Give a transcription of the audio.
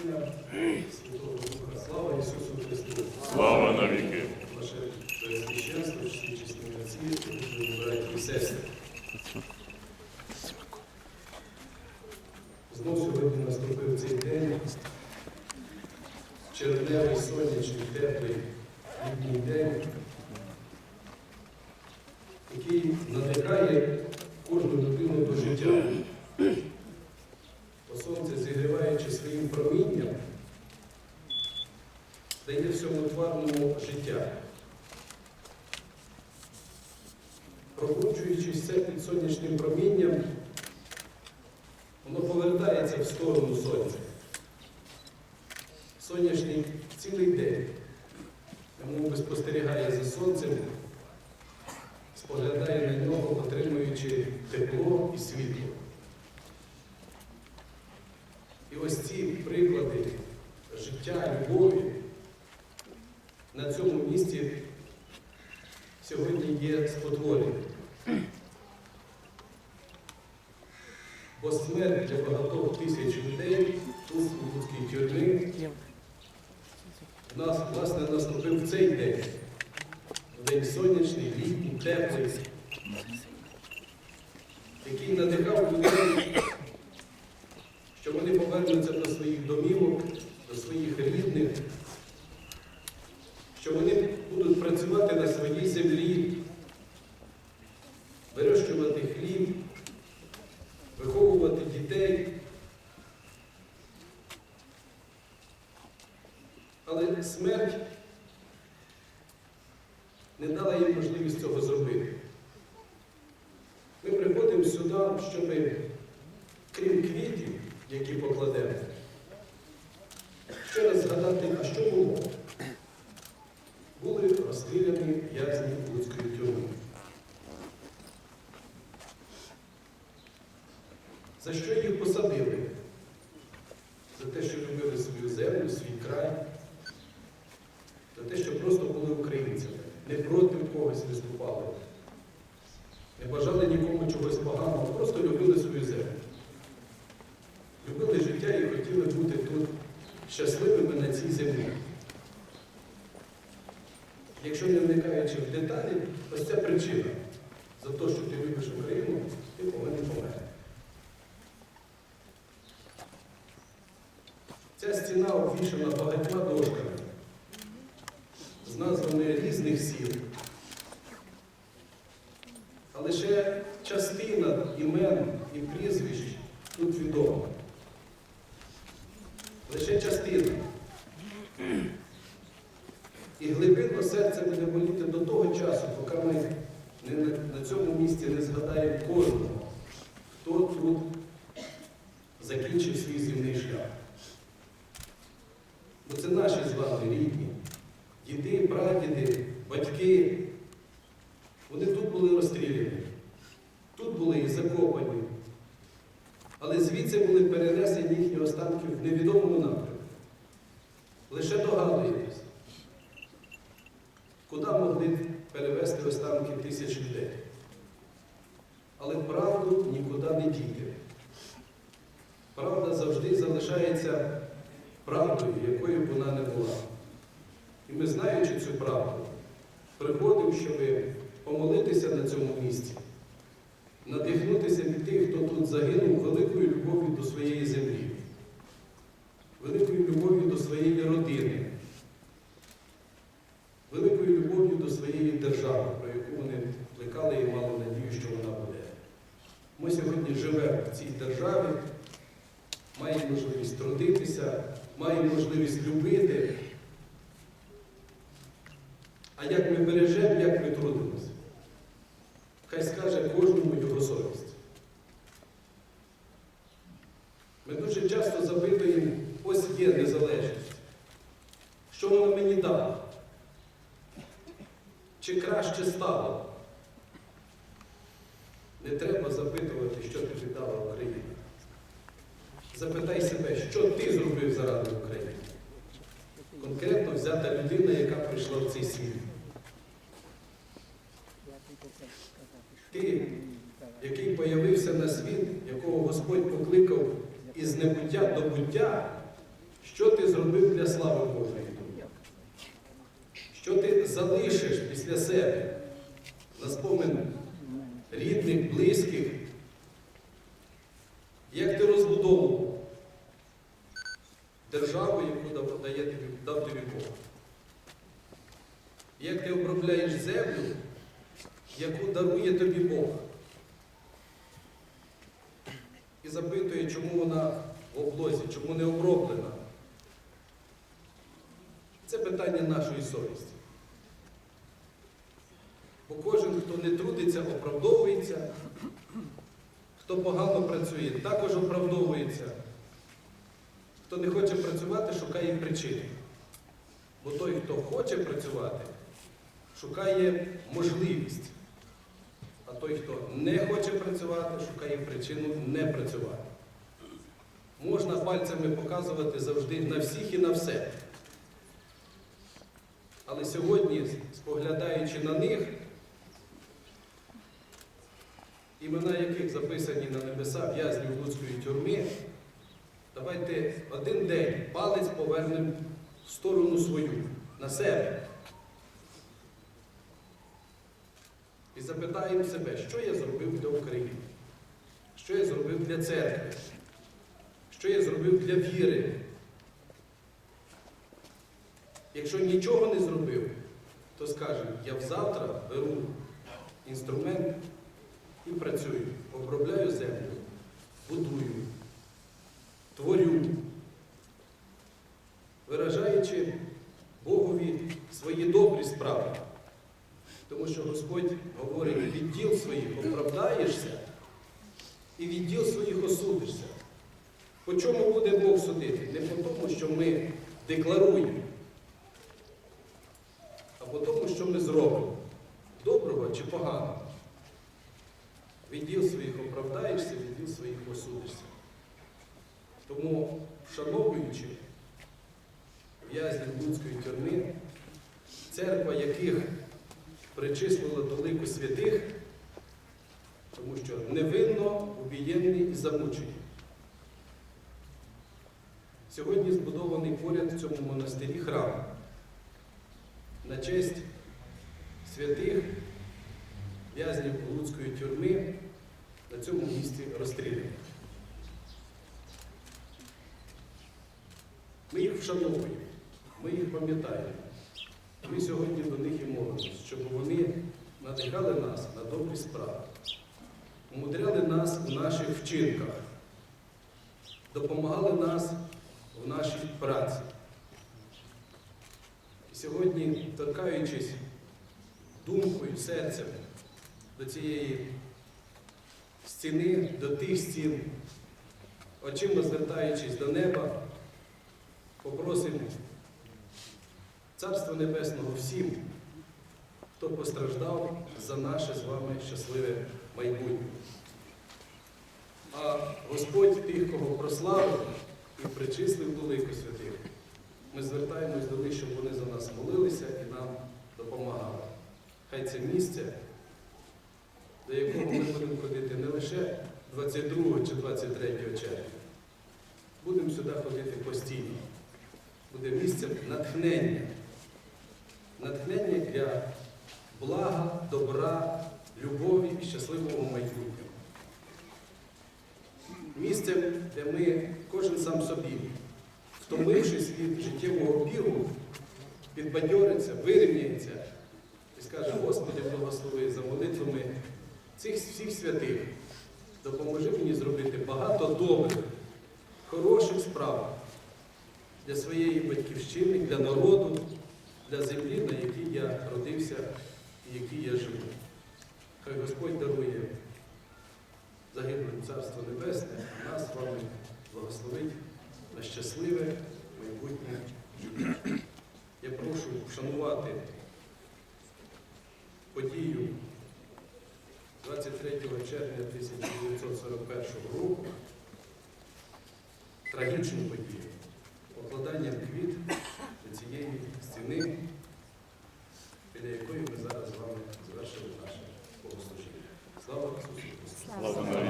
Святого Духа. Слава Ісусу Христу! Слава навіки! Ваше Преосвященство, всі чесні отці, браті і сестри. Знов сьогодні наступив цей день, червневий, сонячний, теплий літній день, який надихає кожну людину до життя. Бо сонце, зігріваючи своїм промінням, дає всьому тварному життя. Пробуджуючись це під сонячним промінням, воно повертається в сторону сонця. Сонячний цілий день, тому спостерігає за сонцем, споглядає на нього, отримуючи тепло і світло. І ось ці приклади життя, любові на цьому місці сьогодні є спотворені. Бо смерть для багатьох тисяч людей тут, у людській тюрмі, нас, власне, наступив цей день. День сонячний, літній, теплий, який надихав людей, що вони повернуться до своїх домівок, до своїх рідних, що вони працювати на своїй землі, вирощувати хліб, виховувати дітей. Але смерть не дала їм можливість цього зробити. Ми приходимо сюди, щоб, крім квітів, які покладемо, ще раз згадати, а що було? Розстріляні Луцької тюрми. За що їх посадили? За те, що любили свою землю, свій край, за те, що просто були українцями, не проти когось виступали, не бажали нікому чогось поганого, просто любили свою землю. Любили життя і хотіли бути тут щасливими на цій землі. Якщо не вникаючи в деталі, ось ця причина за те, що ти любиш Україну, ти повинен померти. Ця стіна обвішана багатьма дошками з назвами різних сіл. А лише частина імен і прізвищ тут відома. Лише частина. І глибинно серце буде боліти до того часу, поки ми не на, цьому місці не згадаємо кожного, хто тут закінчив свій земний шлях. Бо це наші з вами рідні, діти, прадіди, батьки. Вони тут були розстріляні, тут були і закопані. Але звідси були перенесені їхні останки в невідомому напрямку. Лише догадуєтесь, куди могли перевезти останки тисяч людей. Але правду нікуди не дійде. Правда завжди залишається правдою, якою б вона не була. І ми, знаючи цю правду, приходимо, щоб помолитися на цьому місці, надихнутися від тих, хто тут загинув великою любов'ю до своєї землі, великою любов'ю до своєї родини, великою любов'ю своєї держави, про яку вони плекали і мали надію, що вона буде. Ми сьогодні живемо в цій державі, маємо можливість трудитися, маємо можливість любити. А як ми бережемо, як ми трудимося? Хай скаже кожному його совість. Ми дуже часто запитуємо, ось є незалежність. Що вона мені дала? Чи краще стало? Не треба запитувати, що тобі дала Україна. Запитай себе, що ти зробив заради України. Конкретно взята людина, яка прийшла в цей світ. Ти, який появився на світ, якого Господь покликав із небуття до буття, що ти зробив для слави Божої? Що ти залишиш після себе на спомин рідних, близьких? Як ти розбудовував державу, яку дає тобі, дав тобі Бог? Як ти обробляєш землю, яку дарує тобі Бог? І запитує, чому вона в облозі, чому не оброблена? Це питання нашої совісті. Бо кожен, хто не трудиться, оправдовується, хто погано працює, також оправдовується. Хто не хоче працювати, шукає причини. Бо той, хто хоче працювати, шукає можливість. А той, хто не хоче працювати, шукає причину не працювати. Можна пальцями показувати завжди на всіх і на все. Але сьогодні, споглядаючи на них, імена яких записані на небеса в'язнів Луцької тюрми, давайте один день палець повернемо в сторону свою, на себе. І запитаємо себе, що я зробив для України, що я зробив для церкви, що я зробив для віри. Якщо нічого не зробив, то скажемо, я завтра беру інструмент і працюю, обробляю землю, будую, творю, виражаючи Богові свої добрі справи. Тому що Господь говорить, від діл своїх оправдаєшся і від діл своїх осудишся. По чому буде Бог судити? Не по тому, що ми декларуємо, а по тому, що ми зробимо. Доброго чи поганого. Від діл своїх оправдаєшся, від діл своїх осудишся. Тому, вшановуючи в'язнів Луцької тюрми, церква яких причислила до лику святих, тому що невинно убієнний і замучений. Сьогодні збудований поряд в цьому монастирі храм на честь святих в'язнів Луцької тюрми на цьому місці розстріляних. Ми їх вшановуємо, ми їх пам'ятаємо. Ми сьогодні до них і молимося, щоб вони надихали нас на добрі справи, умудряли нас в наших вчинках, допомагали нас в нашій праці. І сьогодні, торкаючись думкою, серцем до цієї стіни, до тих стін, очима звертаючись до неба, попросимо Царство Небесного всім, хто постраждав за наше з вами щасливе майбутнє. А Господь тих, кого прославив і причислив до лику святих, ми звертаємось до них, щоб вони за нас молилися і нам допомагали. Хай це місце, до якого ми будемо ходити не лише 22 чи 23 червня. Будемо сюди ходити постійно. Буде місцем натхнення. Натхнення для блага, добра, любові і щасливого майбутнього. Місцем, де ми кожен сам собі, втомившись від життєвого бігу, підбадьориться, вирівняється і скаже, Господи, благослови за молитвами цих всіх святих. Допоможи мені зробити багато добрих, хороших справ для своєї батьківщини, для народу, для землі, на якій я родився і якій я живу. Хай Господь дарує загиблим Царство Небесне, а нас з вами благословить на щасливе майбутнє життя. Я прошу вшанувати подію 23 червня 1941 року, трагічну подію, покладання квіт до цієї стіни, біля якої ми зараз з вами завершили наше богослужіння. Слава Ісусу Христу!